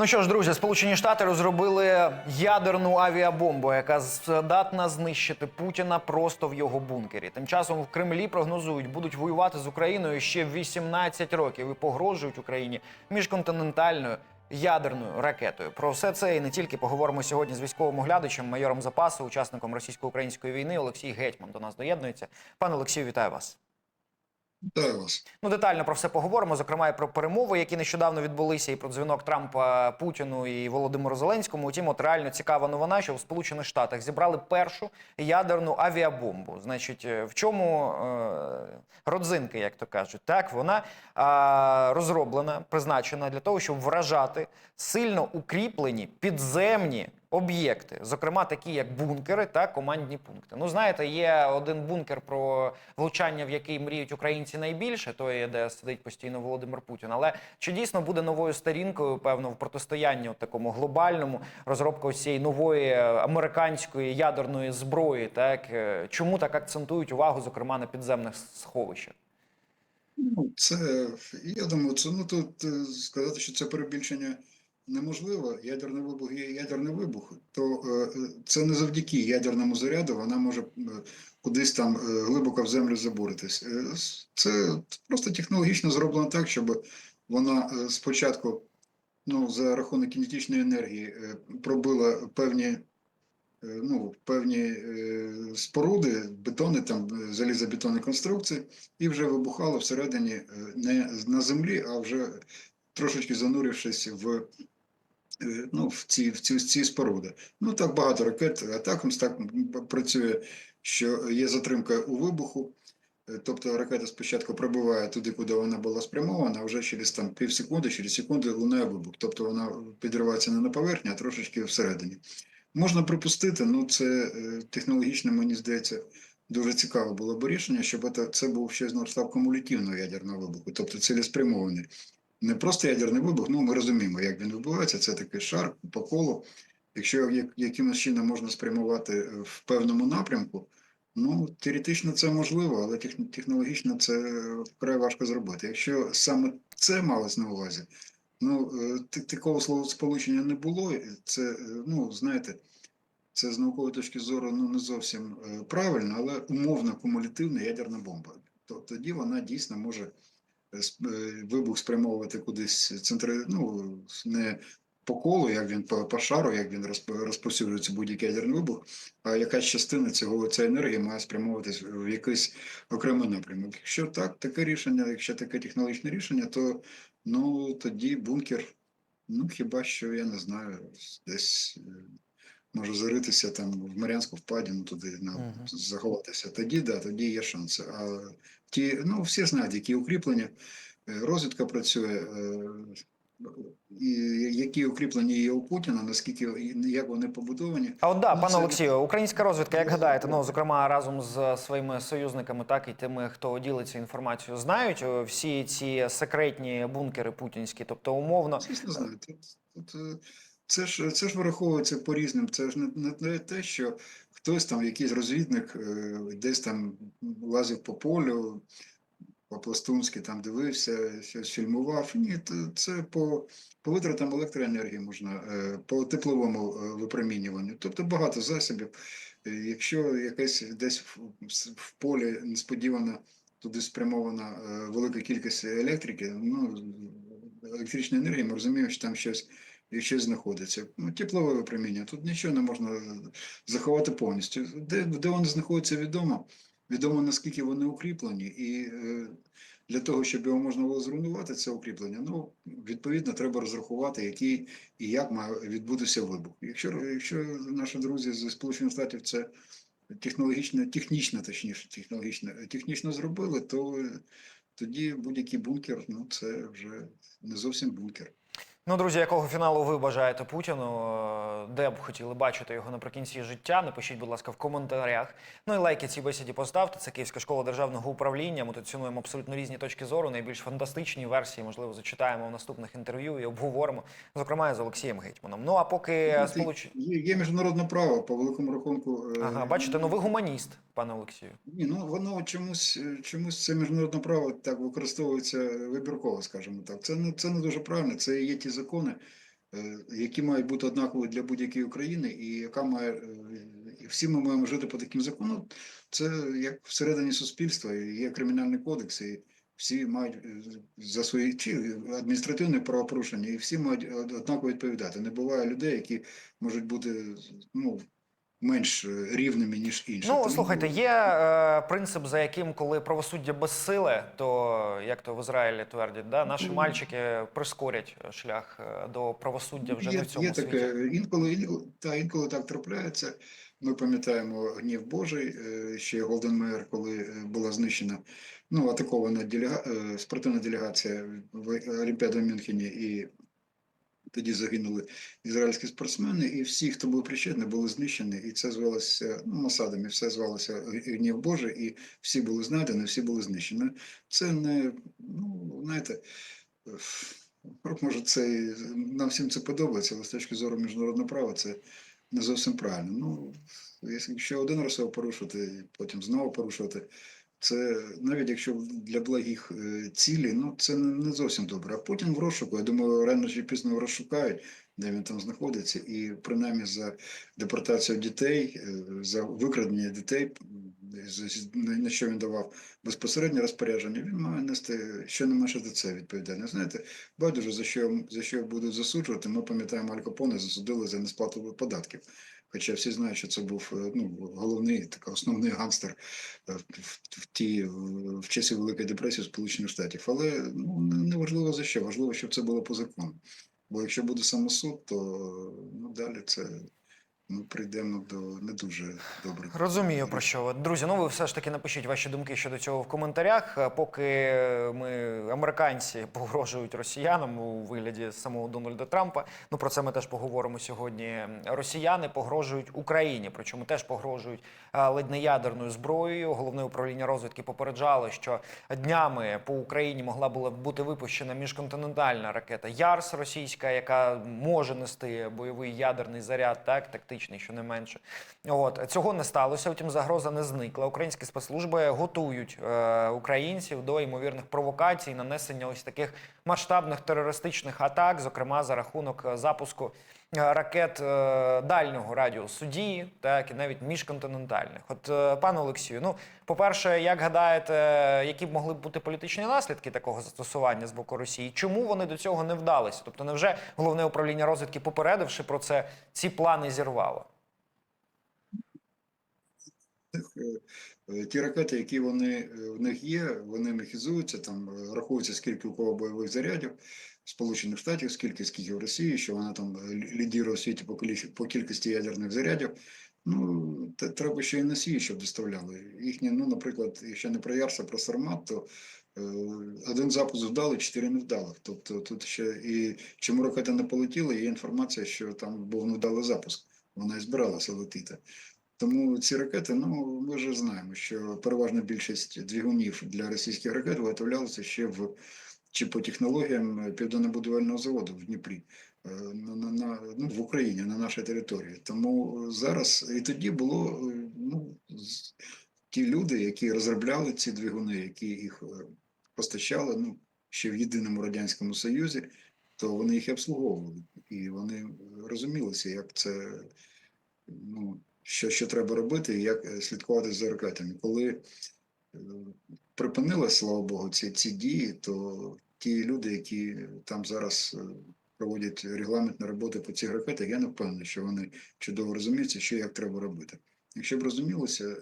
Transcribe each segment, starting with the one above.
Ну що ж, друзі, Сполучені Штати розробили ядерну авіабомбу, яка здатна знищити Путіна просто в його бункері. Тим часом в Кремлі прогнозують, будуть воювати з Україною ще 18 років і погрожують Україні міжконтинентальною ядерною ракетою. Про все це і не тільки поговоримо сьогодні з військовим оглядачем, майором запасу, учасником російсько-української війни Олексій Гетьман до нас доєднується. Пане Олексію, вітаю вас. Вас. Ну, детально про все поговоримо, зокрема і про перемови, які нещодавно відбулися, і про дзвінок Трампа Путіну і Володимиру Зеленському. Утім, от реально цікава новина, що в Сполучених Штатах зібрали першу ядерну авіабомбу. Значить, е, в чому е, родзинки, як то кажуть, так вона е, розроблена, призначена для того, щоб вражати сильно укріплені підземні об'єкти, зокрема такі як бункери та командні пункти. Ну, знаєте, є один бункер, про влучання, в який мріють українці найбільше, той, де сидить постійно Володимир Путін. Але чи дійсно буде новою сторінкою, певно, в протистоянні от такому глобальному розробка цієї нової е, американської ядерної зброї? Так Е, чому так акцентують увагу, зокрема на підземних сховищах? Ну, це я думаю, це ну тут е, сказати, що це перебільшення неможливо. Ядерний вибух є ядерний вибух, то е, е, це не завдяки ядерному заряду, вона може е, кудись там глибоко в землю забуритись. Це просто технологічно зроблено так, щоб вона спочатку, ну за рахунок кінетичної енергії, пробила певні. Ну, певні споруди, бетони, там залізобетонні конструкції, і вже вибухало всередині не на землі, а вже трошечки занурившись в, ну, в, ці, в, ці, в ці споруди. Ну так багато ракет атакамс так працює, що є затримка у вибуху. Е, Тобто ракета спочатку пробиває туди, куди вона була спрямована, а вже через там пів секунди, через секунди лунає вибух. Тобто вона підривається не на поверхні, а трошечки всередині. Можна припустити, ну це е, технологічно, мені здається, дуже цікаве було б рішення, щоб це, був ще знову ж кумулятивного ядерного вибуху, тобто цілеспрямований. Не просто ядерний вибух, ну ми розуміємо, як він відбувається, це такий шар по колу. Якщо якимось чином можна спрямувати е, в певному напрямку, ну теоретично це можливо, але технологічно це вкрай важко зробити. Якщо саме це малось на увазі, ну е, та- такого словосполучення не було. Це, е, ну знаєте, це з наукової точки зору ну, не зовсім правильно, але умовно кумулятивна ядерна бомба. То тоді вона дійсно може вибух спрямовувати кудись центри, ну не по колу, як він по, по шару, як він розп- розповсюджується будь-який ядерний вибух, а якась частина цього цієї енергії має спрямовуватись в якийсь окремий напрямок. Якщо так, таке рішення, якщо таке технологічне рішення, то ну тоді бункер, ну хіба що я не знаю, десь. е, може заритися там в Мар'янську впадіну туди на заховатися. Тоді да, тоді є шанси. А ті, ну всі знають, які укріплення, е, розвідка працює, е, і які укріплення є у Путіна, наскільки як вони побудовані. А от да, Ну, пане це- Олексію, українська розвідка, як гадаєте, ну зокрема разом з своїми союзниками, так і тими, хто ділиться інформацією, знають е, всі ці секретні бункери путінські, тобто умовно. Звісно, знаю. Тут, тут, е, це ж це ж враховується по різним. Це ж не, не, не те, що хтось там, якийсь розвідник, е, десь там лазив по полю, по-пластунськи там дивився, щось фільмував. Ні, це по, по витратам електроенергії можна, е, по тепловому е, випромінюванню. Тобто багато засобів. Якщо якесь десь в, полі несподівано туди спрямована велика кількість електрики, ну електричної енергії, ми розуміємо, що там щось. Щось знаходиться. Ну, теплове випроміння. Тут нічого не можна заховати повністю. Де, де вони знаходяться, відомо. Відомо наскільки вони укріплені, і е, для того, щоб його можна було зруйнувати, це укріплення, ну відповідно треба розрахувати, який і як має відбутися вибух. Якщо якщо наші друзі зі Сполучених Штатів це технологічно, технічно, точніше, технологічно, технічно зробили, то тоді будь-який бункер, ну це вже не зовсім бункер. Ну, друзі, якого фіналу ви бажаєте Путіну? Е, Де б хотіли бачити його наприкінці життя? Напишіть, будь ласка, в коментарях. Ну і лайки цій бесіді поставте. Це Київська школа державного управління. Ми тут цінуємо абсолютно різні точки зору. Найбільш фантастичні версії, можливо, зачитаємо в наступних інтерв'ю і обговоримо, зокрема з Олексієм Гетьманом. Ну а поки Ну, сполуч... Є, міжнародне право по великому рахунку. е, Ага, бачите, ну ви гуманіст, пане Олексію. Ні, ну воно чомусь е, чомусь це міжнародне право так використовується вибірково, скажімо так. Це не це не дуже правильно. Це є ті закони, е, які мають бути однакові для будь-якої України, і яка має е, і всі ми маємо жити по таким законам. Це як всередині суспільства, є кримінальний кодекс, і всі мають за свої чи адміністративні правопорушення, і всі мають однаково відповідати. Не буває людей, які можуть бути ну, менш е, рівними, ніж інші. Ну, Тому- слухайте, є е, принцип, за яким, коли правосуддя безсиле, то як то в Ізраїлі твердять, да, наші Ну, мальчики прискорять шлях е, до правосуддя вже є, не в цьому є світі. таке, інколи, інколи, та, інколи так трапляється. Ми пам'ятаємо гнів Божий, е, ще Голденмейер, коли була знищена, ну, атакована делега, спортивна делегація в Олімпіаду в Мюнхені, і тоді загинули ізраїльські спортсмени, і всі, хто був причетний, були знищені, і це звалося ну, Масадами, все звалося гнів Божий, і всі були знайдені, всі були знищені. Це не, ну, знаєте, може, це нам всім це подобається, але з точки зору міжнародного права це не зовсім правильно. Ну, якщо один раз його порушувати, потім знову порушувати, це навіть якщо для благих е, цілей, ну це не, не зовсім добре. А Путін в розшуку, я думаю, рано чи пізно розшукають, де він там знаходиться, і принаймні за депортацію дітей, е, за викрадення дітей, на що він давав безпосереднє розпорядження, він має нести щонайменше за це відповідальність. Знаєте, байдуже за що за що будуть засуджувати. Ми пам'ятаємо, Аль Капоне засудили за несплату податків. Хоча всі знають, що це був е, ну, головний, такий основний гангстер е, в, в ті в, часі Великої депресії Сполучених Штатів. Але ну не важливо за що, важливо, щоб це було по закону. Бо якщо буде самосуд, то ну далі це ми прийдемо до не дуже добрих. Розумію про що ви. Друзі, ну ви все ж таки напишіть ваші думки щодо цього в коментарях. Е, Поки ми американці погрожують росіянам у вигляді самого Дональда Трампа. Ну про це ми теж поговоримо сьогодні. Росіяни погрожують Україні, причому теж погрожують е, ледь не ядерною зброєю. Головне управління розвідки попереджало, що днями по Україні могла була бути випущена міжконтинентальна ракета Ярс російська, яка може нести бойовий ядерний заряд, так тактичний, що не менше. От цього не сталося. Втім, загроза не зникла. Українські спецслужби готують е, українців до ймовірних провокацій, нанесення ось таких масштабних терористичних атак, зокрема за рахунок запуску ракет е, дальнього радіусу дії, так і навіть міжконтинентальних. От е, пане Олексію, ну по-перше, як гадаєте, які б могли б бути політичні наслідки такого застосування з боку Росії? Чому вони до цього не вдалися? Тобто, невже головне управління розвідки, попередивши про це, ці плани зірвало? е, е, ті ракети, які вони е, в них є, вони мехізуються, там е, рахується, скільки у кого бойових зарядів Сполучених Штатів, скільки скільки в Росії, що вона там е, лі- лідірує у світі по кількості, ядерних зарядів. Ну, треба ще й носії, щоб доставляли. Їхні, ну, наприклад, якщо не про Ярс, а про Сармат, то е, один запуск вдалий, чотири невдалих. Тобто тут ще і чому ракета не полетіла, є інформація, що там був невдалий запуск. Вона і збиралася летіти. Тому ці ракети, ну ми вже знаємо, що переважна більшість двигунів для російських ракет виготовлялися ще в чи по технологіям південнобудівельного заводу в Дніпрі е, на, на, на ну, в Україні на нашій території. Тому зараз і тоді було е, ну ті люди, які розробляли ці двигуни, які їх е, постачали, ну ще в єдиному радянському союзі, то вони їх обслуговували, і вони розумілися, як це ну, що, що треба робити як е, слідкувати за ракетами. Коли припинилися, слава Богу, ці, ці дії, то ті люди, які там зараз е, проводять регламентні роботи по цих ракетах, я не впевнений, що вони чудово розуміються, що як треба робити. Якщо б розумілося е,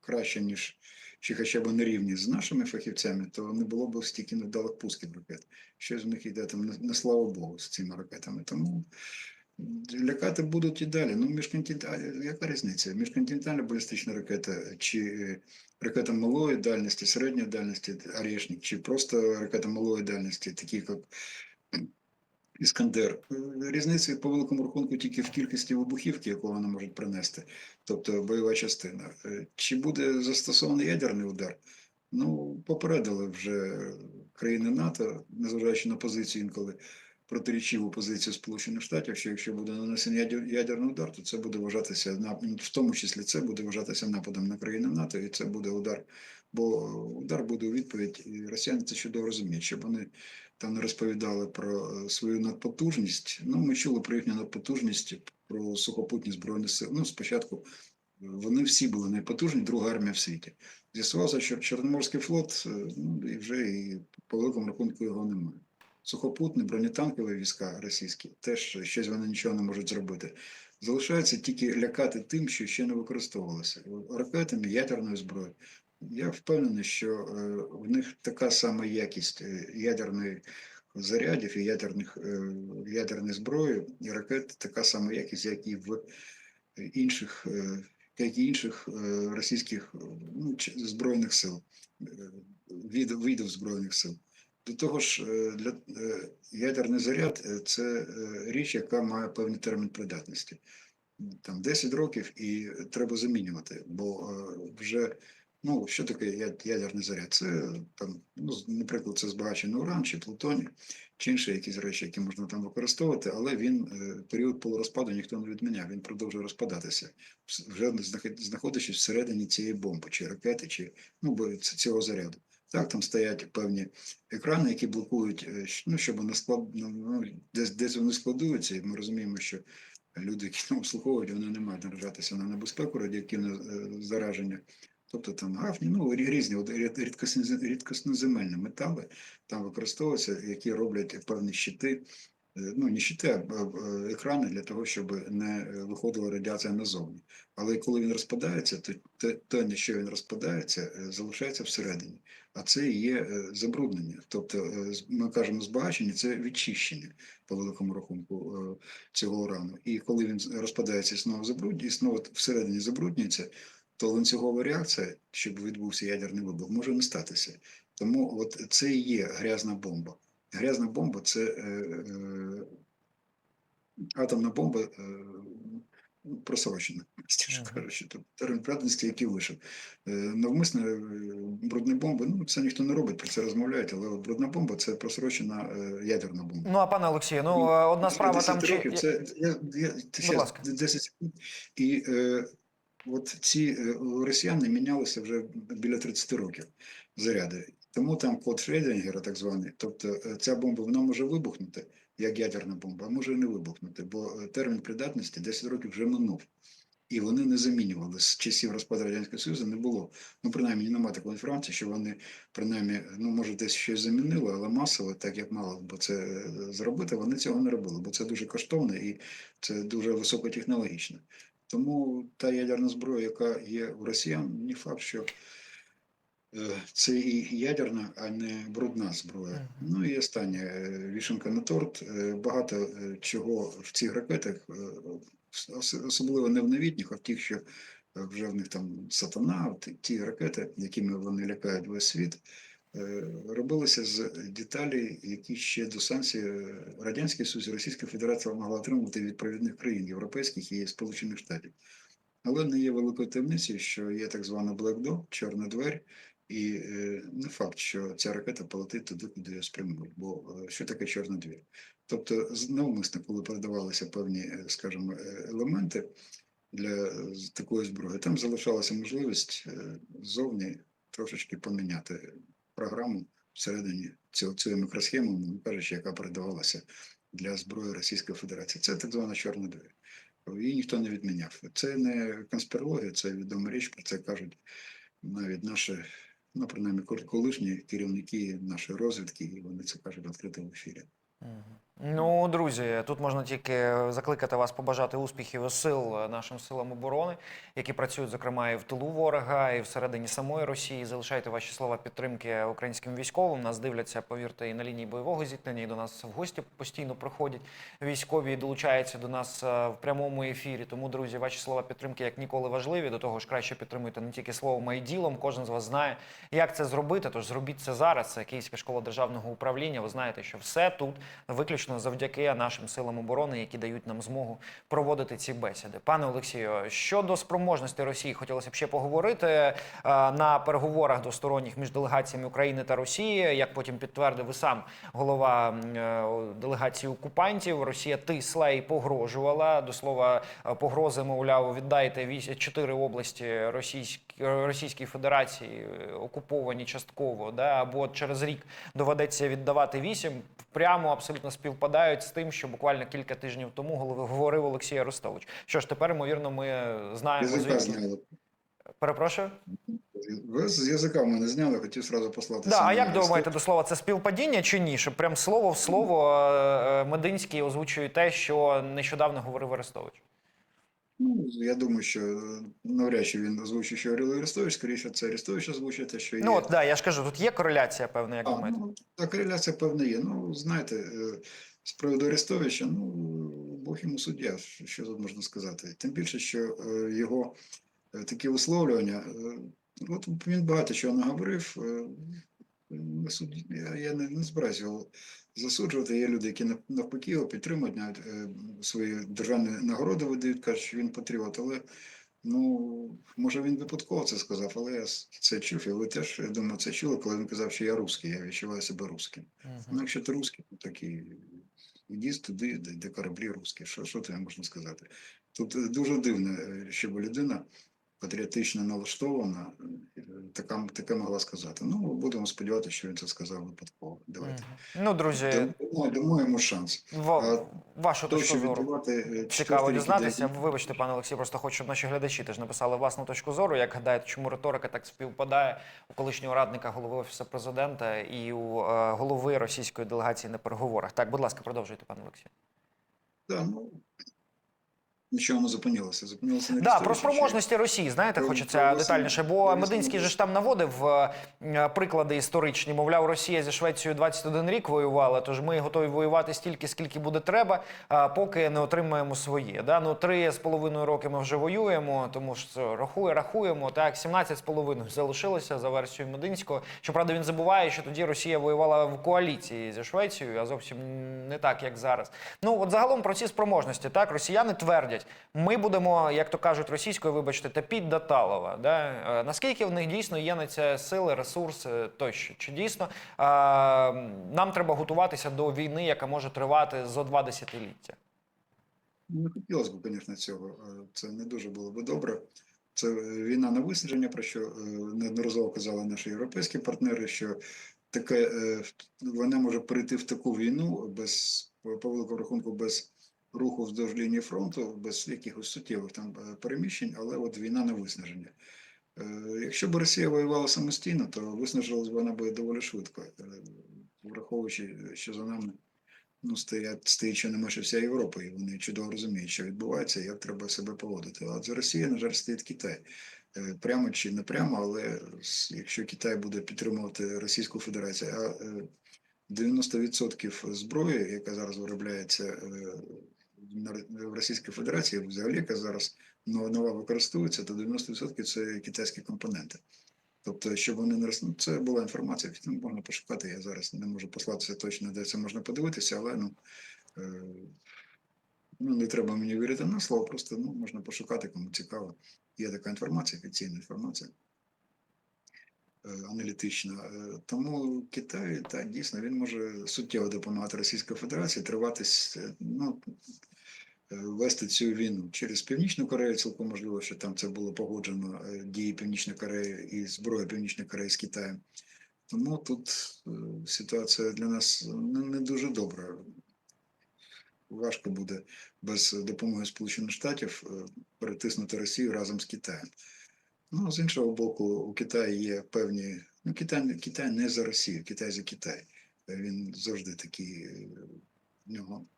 краще, ніж чи хоча б на рівні з нашими фахівцями, то не було б стільки невдалих пусків ракет. Щось з них йде там, не, слава Богу, з цими ракетами. Тому Лякати будуть і далі. Ну, міжконтинентальна, яка різниця? Міжконтинентальна балістична ракета чи е, ракета малої дальності, середньої дальності, Орешник, чи просто ракета малої дальності, такі як Іскандер. Різниця по великому рахунку тільки в кількості вибухівки, яку вона може принести, тобто бойова частина. Е, Чи буде застосований ядерний удар? Ну, попередили вже країни НАТО, незважаючи на позицію інколи протирічиву позицію Сполучених Штатів, що якщо буде нанесений ядерний удар, то це буде вважатися нап- в тому числі це буде вважатися нападом на країни НАТО, і це буде удар. Бо удар буде у відповідь, і росіяни це чудово розуміють, щоб вони там не розповідали про е, свою надпотужність. Ну, ми чули про їхню надпотужність, про сухопутні збройні сили. Ну, спочатку е, вони всі були найпотужні, друга армія в світі. З'ясувалося, що Чорноморський флот, е, ну, і вже і по великому рахунку його немає. Сухопутні бронетанкові війська російські теж щось вони нічого не можуть зробити. Залишається тільки лякати тим, що ще не використовувалося ракетами, ядерною зброєю. Я впевнений, що е, в них така сама якість е, ядерних зарядів і ядерних, е, ядерної зброї і ракет, така сама якість, як і в інших, як і інших російських ну, збройних сил, видів збройних сил. До того ж, е, для е, ядерний заряд е, це річ, яка має певний термін придатності. Там 10 років і треба замінювати, бо вже ну що таке ядерний заряд? Це там, ну, наприклад, це збагачений уран чи плутоній, чи інші якісь речі, які можна там використовувати, але він період полурозпаду ніхто не відміняв. Він продовжує розпадатися, вже знаходячись всередині цієї бомби, чи ракети, чи ну бо цього заряду. Так, там стоять певні екрани, які блокують, е, ну, щоб не склад... ну, ну, десь, десь вони складуються, і ми розуміємо, що люди, які там обслуговують, вони не мають наражатися на небезпеку радіоактивне зараження. Тобто там гафні, ну різні рідкосноземельні метали там використовуються, які роблять певні щити, е, ну не щити, а екрани для того, щоб не е, виходила радіація назовні. Але коли він розпадається, то те, на що він розпадається, залишається всередині. А це є е, забруднення. Тобто, е, ми кажемо збагачення, це відчищення по великому рахунку е, цього урану. І коли він розпадається і знову забруднює, і знову всередині забруднюється, то ланцюгова реакція, щоб відбувся ядерний вибух, може не статися. Тому от це і є грязна бомба. Грязна бомба це е, е, атомна бомба е, просрочена, стіж кажучи, тобто термін придатності, який вийшов. Е, навмисне е, брудні бомби, ну це ніхто не робить, про це розмовляють, але от брудна бомба це просрочена е, ядерна бомба. Ну а пане Олексію, ну е, одна справа 10 там чи років, це я, я, щас, ласка. 10 секунд. І е, от ці росіяни мінялися вже біля 30 років заряди. Тому там код Шрейдінгера, так званий. Тобто ця бомба вона може вибухнути, як ядерна бомба, може і не вибухнути, бо е, термін придатності 10 років вже минув. І вони не замінювали з часів розпаду Радянського Союзу, не було. Ну, принаймні, немає такої інформації, що вони, принаймні, ну, може, десь щось замінили, але масово, так як мало бо це е, зробити, вони цього не робили, бо це дуже коштовно і це дуже високотехнологічно. Тому та ядерна зброя, яка є у росіян, не факт, що це і ядерна, а не брудна зброя. Ну і останнє е, вішенка на торт. Е, Багато е, чого в цих ракетах, е, особливо не в новітніх, а в тих, що е, вже в них там сатана, ті ракети, якими вони лякають весь світ, е, робилися з деталей, які ще до санкцій е, Радянський Союз і Російська Федерація могла отримувати від провідних країн європейських і Сполучених Штатів. Але не є великою таємницею, що є так звана Black Dog, чорна двері, і е, не факт, що ця ракета полетить туди, куди її спрямують. Бо е, що таке чорна двір? Тобто, навмисно, коли передавалися певні, е, скажімо, елементи для такої зброї, там залишалася можливість ззовні трошечки поміняти програму всередині цього цієї мікросхеми, ну, кажучи, яка передавалася для зброї Російської Федерації. Це так звана чорна двір. Її ніхто не відміняв. Це не конспірологія, це відома річ, про це кажуть навіть наші, ну, принаймні, кол- колишні керівники нашої розвідки, і вони це кажуть в в ефірі. Мгм. Ну, друзі, тут можна тільки закликати вас побажати успіхів і сил нашим силам оборони, які працюють, зокрема, і в тилу ворога, і всередині самої Росії. Залишайте ваші слова підтримки українським військовим. Нас дивляться, повірте, і на лінії бойового зіткнення, і до нас в гості постійно приходять військові долучаються до нас е, в прямому ефірі. Тому, друзі, ваші слова підтримки як ніколи важливі. До того ж, краще підтримуйте не тільки словом, а й ділом. Кожен з вас знає, як це зробити. Тож зробіть це зараз. Це Київська школа державного управління. Ви знаєте, що все тут виключно виключно завдяки нашим силам оборони, які дають нам змогу проводити ці бесіди. Пане Олексію, щодо спроможності Росії, хотілося б ще поговорити е, на переговорах двосторонніх між делегаціями України та Росії. Як потім підтвердив і сам голова е, делегації окупантів, Росія тисла і погрожувала. До слова, е, погрози, мовляв, віддайте чотири області Російській Федерації окуповані частково, да або через рік доведеться віддавати вісім. Прямо абсолютно співпадають з тим, що буквально кілька тижнів тому говорив Олексій Арестович. Що ж, тепер ймовірно, ми знаємо Язика звідки. зняли. Перепрошую. Ви з язика мене зняли, хотів сразу послати. Да, а як думаєте до слова, це співпадіння чи ні? Що прям слово в слово е, е, Мединський озвучує те, що нещодавно говорив Арестович. Ну, я думаю, що е, навряд чи він озвучив, що говорив Арестович, скоріше це Арестович озвучує те, що є. Ну от да, я ж кажу, тут є кореляція, певна, як думаєте? ну, та кореляція певна є. Ну, знаєте, е, з приводу Арестовича, ну, Бог йому суддя, що тут можна сказати. Тим більше, що е, його такі висловлювання, от він багато чого наговорив. Я, не, не збираюся його засуджувати. Є люди, які навпаки його підтримують, навіть е, свої державні нагороди видають, кажуть, що він патріот, але ну, може він випадково це сказав, але я це чув, і ви теж, я думаю, це чули, коли він казав, що я русський, я відчуваю себе русським. Ну, якщо ти русський, то такий іди туди, де, де кораблі русські. Що, що тобі можна сказати? Тут е, дуже дивно, е, щоб людина патріотично налаштована, е, така, таке могла сказати. Ну, будемо сподіватися, що він це сказав випадково. Давайте. Ну, друзі, Дамо, дамо йому шанс. А вашу То, точку зору. е, Цікаво дізнатися. іде- Вибачте, пане Олексій, просто хочу, щоб наші глядачі теж написали власну точку зору. Як гадаєте, чому риторика так співпадає у колишнього радника голови офісу президента і у е, голови російської делегації на переговорах? Так, будь ласка, продовжуйте, пане Олексій. Да, ну, нічого не зупинилося. Зупинилося на Да, про спроможності Росії, знаєте, Про- хочеться про детальніше. Бо Мединський же ж там наводив е, е, приклади історичні. Мовляв, Росія зі Швецією 21 рік воювала, тож ми готові воювати стільки, скільки буде треба, поки не отримаємо своє. Да? Ну, три з половиною роки ми вже воюємо, тому що рахує, рахуємо. Так, 17 з половиною залишилося за версією Мединського. Щоправда, він забуває, що тоді Росія воювала в коаліції зі Швецією, а зовсім не так, як зараз. Ну, от загалом про ці спроможності, так, росіяни твердять, ми будемо, як то кажуть російською, вибачте, топіть до Талова. Да? Е, Наскільки в них дійсно є на це сили, ресурси тощо? Чи дійсно е, нам треба готуватися до війни, яка може тривати зо два десятиліття? Ну, Не хотілося б, звісно, цього. Е, Це не дуже було би добре. Це е, війна на виснаження, про що е, неодноразово казали наші європейські партнери, що таке е, вона може перейти в таку війну без по великому рахунку, без руху вздовж лінії фронту, без якихось суттєвих там е, переміщень, але от війна на виснаження. Е, Якщо б Росія воювала самостійно, то виснажилась б вона би доволі швидко, е, враховуючи, що за нами ну, стоять, стоїть ще не менше вся Європа, і вони чудово розуміють, що відбувається, і як треба себе поводити. А за Росією, на жаль, стоїть Китай. Прямо чи не прямо, але якщо Китай буде підтримувати Російську Федерацію, а е, 90% зброї, яка зараз виробляється в Російській Федерації, взагалі, яка зараз нова використовується, то 90% це китайські компоненти. Тобто, щоб вони не роз- ну, це була інформація, ну, можна пошукати. Я зараз не можу послатися точно, де це можна подивитися, але ну, е, ну не треба мені вірити на слово, просто ну, можна пошукати, кому цікаво. Є така інформація, офіційна інформація. е, Аналітична. Е, Тому Китай так дійсно він може суттєво допомагати Російській Федерації тривати с- е, ну, вести цю війну через Північну Корею. Цілком можливо, що там це було погоджено е, дії Північної Кореї і зброя Північної Кореї з Китаєм. Тому тут е, ситуація для нас не, дуже добра. Важко буде без допомоги Сполучених Штатів е, перетиснути Росію разом з Китаєм. Ну, з іншого боку, у Китаї є певні. Ну, Китай, Китай не за Росію, Китай за Китай. Е, Він завжди такий, е, в нього е,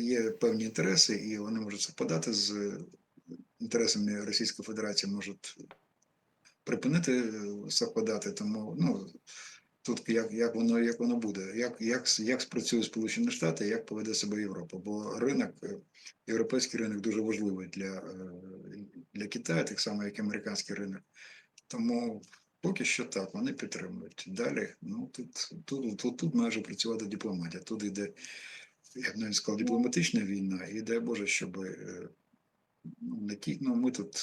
є певні інтереси, і вони можуть совпадати з інтересами Російської Федерації, можуть припинити е, совпадати. Тому ну, тут як, як, воно, як воно буде, як, як, як спрацює Сполучені Штати, як поведе себе Європа. Бо ринок, е, європейський ринок дуже важливий для, е, для Китаю, так само, як і американський ринок. Тому Поки що так, вони підтримують. Далі, ну тут, тут, тут, тут майже працювати дипломатія. Тут йде, я б навіть сказав, дипломатична війна, і дай Боже, щоб е, не ті, ну, ми тут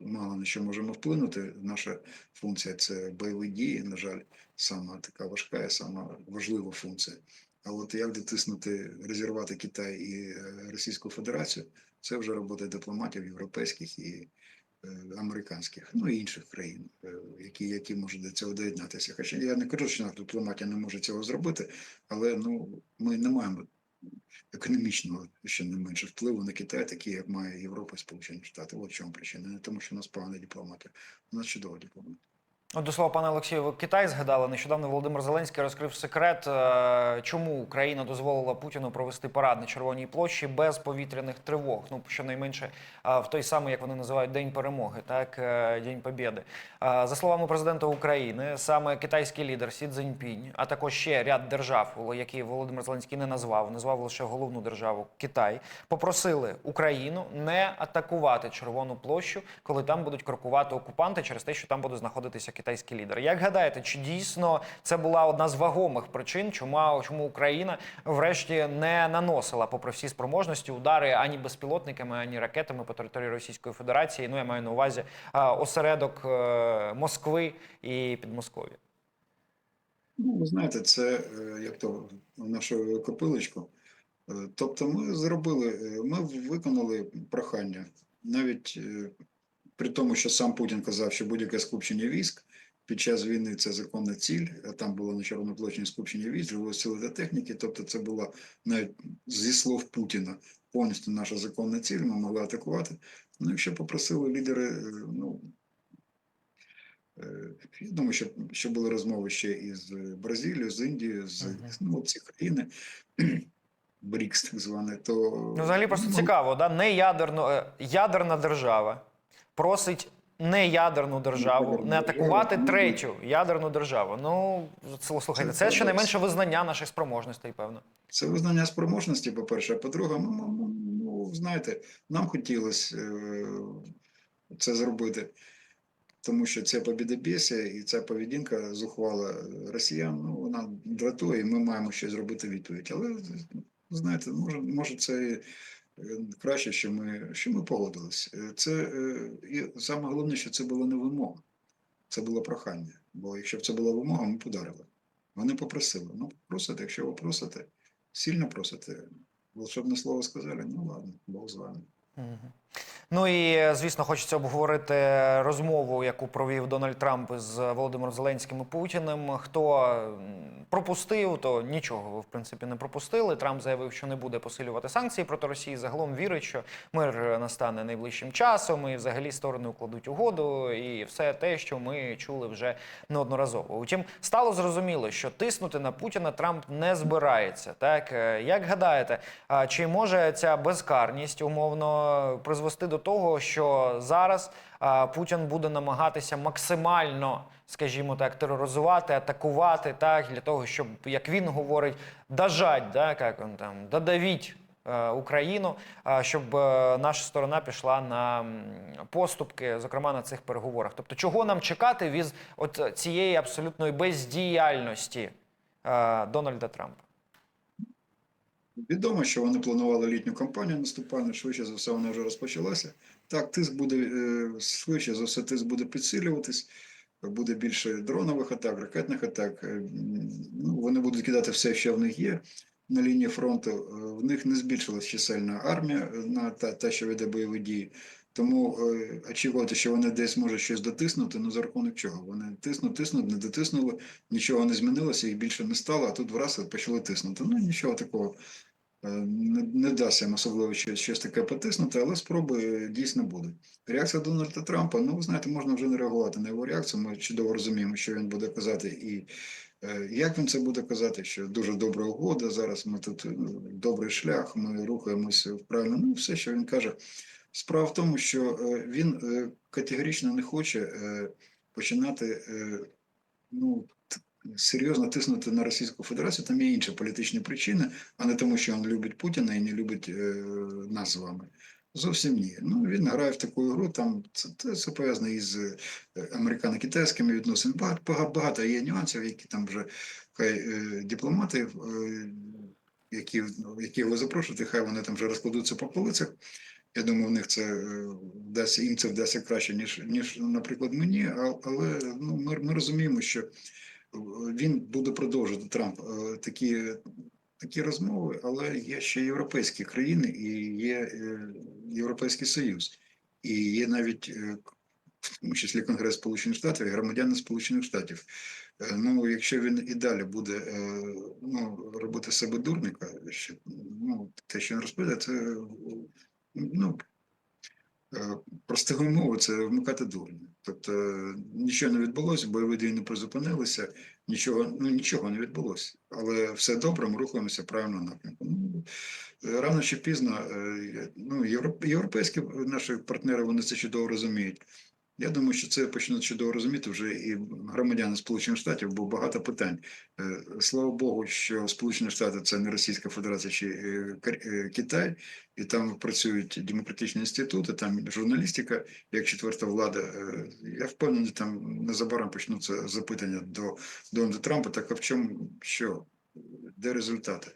мало на що можемо вплинути. Наша функція це бойові дії, на жаль, сама така важка і сама важлива функція. А от як дотиснути, розірвати Китай і е, Російську Федерацію, це вже робота дипломатів європейських і е, американських, ну і інших країн, які, які можуть до цього доєднатися. Хоча я не кажу, що дипломатія не може цього зробити, але ну ми не маємо економічного ще не менше впливу на Китай, такий, як має Європа і Сполучені Штати. От чому причина. Не тому, що у нас погана дипломатія, у нас чудова дипломатія. До слова, пане Олексію, ви Китай згадали. Нещодавно Володимир Зеленський розкрив секрет, е, чому Україна дозволила Путіну провести парад на Червоній площі без повітряних тривог. Ну, щонайменше е, в той самий, як вони називають, День перемоги, так, е, День Побєди. За словами президента України, саме китайський лідер Сі Цзіньпінь, а також ще ряд держав, які Володимир Зеленський не назвав, назвав лише головну державу Китай, попросили Україну не атакувати Червону площу, коли там будуть крокувати окупанти через те, що там буде знаходитися китайський лідер. Як гадаєте, чи дійсно це була одна з вагомих причин, чому, чому Україна врешті не наносила, попри всі спроможності, удари ані безпілотниками, ані ракетами по території Російської Федерації? Ну я маю на увазі осередок е, Москви і Підмосков'я. Ну, ви знаєте, це е, як то нашу копилочку. Е, Тобто ми зробили, ми виконали прохання, навіть при тому, що сам Путін казав, що будь-яке скупчення військ під час війни це законна ціль, а там було на Чорноплощині скупчення військ, живої сили та техніки. Тобто, це була навіть зі слов Путіна повністю наша законна ціль, ми могли атакувати. Ну, якщо попросили лідери, е, ну Е, Я думаю, що, що були розмови ще із Бразилією, з Індією, з ну, ці країни, БРІКС так зване, то Ну, взагалі просто ну, цікаво, да? не ядерну, е, ядерна держава просить не ядерну державу не атакувати третю ядерну державу. Ну, слухайте, Це щонайменше визнання наших спроможностей, певно. Це визнання спроможності, по-перше, а по-друге, ну, ну, знаєте, нам хотілося е, це зробити, тому що це побідобєсія і ця поведінка зухвала росіян, ну, вона дратує, і ми маємо щось зробити відповідь. Але, знаєте, може, може це краще, що ми, що ми погодились. Е, Це, е, і саме головне, що це було не вимога, це було прохання. Бо якщо б це була вимога, ми подарили. Вони попросили. Ну, просите, якщо ви просите, сильно просите, волшебне слово сказали, ну ладно, Бог з вами. Ну і звісно, хочеться обговорити розмову, яку провів Дональд Трамп з Володимиром Зеленським і Путіним. Хто пропустив, то нічого ви в принципі не пропустили. Трамп заявив, що не буде посилювати санкції проти Росії. Загалом вірить, що мир настане найближчим часом, і взагалі сторони укладуть угоду, і все те, що ми чули вже неодноразово. Утім, стало зрозуміло, що тиснути на Путіна Трамп не збирається. Так Е, як гадаєте, чи може ця безкарність умовно призвести до того, що зараз Путін буде намагатися максимально, скажімо так, тероризувати, атакувати, так для того, щоб як він говорить, дожать, да, як він там додавіть е, Україну, щоб е, наша сторона пішла на поступки, зокрема на цих переговорах. Тобто, чого нам чекати від от цієї абсолютної бездіяльності е, Дональда Трампа? Відомо, що вони планували літню кампанію наступальну, швидше за все, вона вже розпочалася. Так, тиск буде е, швидше за все, тиск буде підсилюватись, буде більше дронових атак, ракетних атак. Е, Ну, вони будуть кидати все, що в них є на лінії фронту. Е, В них не збільшилась чисельна армія на та, та що веде бойові дії. Тому очікувати, що вони десь можуть щось дотиснути, ну за рахунок чого? Вони тиснуть, тиснуть, не дотиснули, нічого не змінилося, їх більше не стало, а тут враз почали тиснути. Ну нічого такого не, не дасть їм особливо щось, щось таке потиснути, але спроби е, дійсно будуть. Реакція Дональда Трампа, ну ви знаєте, можна вже не реагувати на його реакцію. Ми чудово розуміємо, що він буде казати і е, як він це буде казати, що дуже добра угода. Зараз ми тут е, добрий шлях, ми рухаємося вправно. Ну, все, що він каже. Справа в тому, що е, він е, категорично не хоче е, починати е, ну, серйозно тиснути на Російську Федерацію. Там є інші політичні причини, а не тому, що він любить Путіна і не любить е, нас з вами. Зовсім ні. Ну він грає в таку гру. Там це, це, це пов'язано із е, американо-китайськими відносинами. Багато, багато, є нюансів, які там вже хай е, дипломати, е, які, які ви запрошуєте, хай вони там вже розкладуться по полицях. Я думаю, в них це е, вдасться, їм це вдасться краще, ніж, ніж наприклад, мені. Але ну, ми, ми розуміємо, що він буде продовжувати Трамп е, такі, такі розмови, але є ще європейські країни і є е, Європейський Союз, і є навіть е, в тому числі Конгрес Сполучених Штатів і громадяни Сполучених Штатів. Ну, якщо він і далі буде ну, робити себе дурника, що, ну, те, що він розповідає, це ну, простою мовою це вмикати дурня. Тобто нічого не відбулося, бойові дії не призупинилися, нічого, ну, нічого не відбулося. Але все добре, ми рухаємося правильно напрямку. Ну, е, рано чи пізно, е, ну, європейські наші партнери вони це чудово розуміють. Я думаю, що це почнуть чудово розуміти вже і громадяни Сполучених Штатів, бо багато питань. Е, Слава Богу, що Сполучені Штати це не Російська Федерація чи е, е, Китай, і там працюють демократичні інститути, там журналістика, як четверта влада. Я впевнений, там незабаром почнуться запитання до Дональда Трампа. Так а в чому що? Де результати?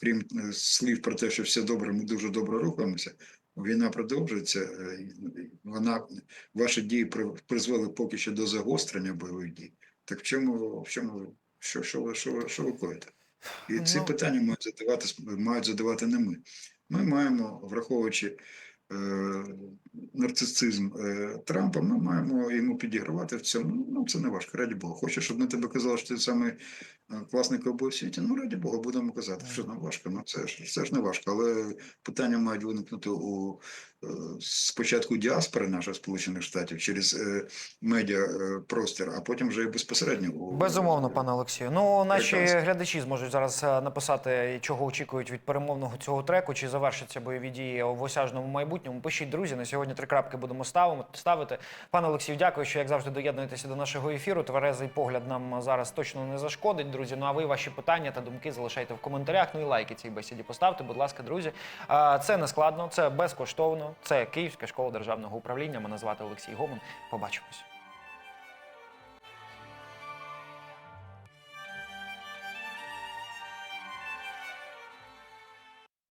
Крім слів про те, що все добре, ми дуже добре рухаємося. Війна продовжується. е, Вона ваші дії при- призвели поки що до загострення бойових дій. Так в чому, в чому, що, що, що, що ви коїте? І ці Ну. питання мають задавати, мають задавати не ми. Ми маємо, враховуючи е, нарцисизм е, Трампа, ми маємо йому підігравати в цьому. Ну, це не важко, раді Бога. Хочеш, щоб ми тебе казали, що ти самий е, класний ковбой в світі? Ну, раді Бога, будемо казати, що не важко. Ну, це ж, це ж не важко. Але питання мають виникнути у е, спочатку діаспори наших Сполучених Штатів через е, медіа простір, а потім вже і безпосередньо у Безумовно, пане Олексію. Ну, наші Прекрасно. глядачі зможуть зараз написати, чого очікують від перемовного цього треку, чи завершаться бойові дії в осяжному майбутньому. Пишіть, друзі, на сьогодні три крапки будемо ставити. Пане Олексію, дякую, що як завжди доєднуєтеся до нашого ефіру. Тверезий погляд нам зараз точно не зашкодить, друзі. Ну а ви ваші питання та думки залишайте в коментарях. Ну і лайки цій бесіді поставте, будь ласка, друзі. Це не складно, це безкоштовно. Це Київська школа державного управління. Мене звати Олексій Гомон. Побачимось.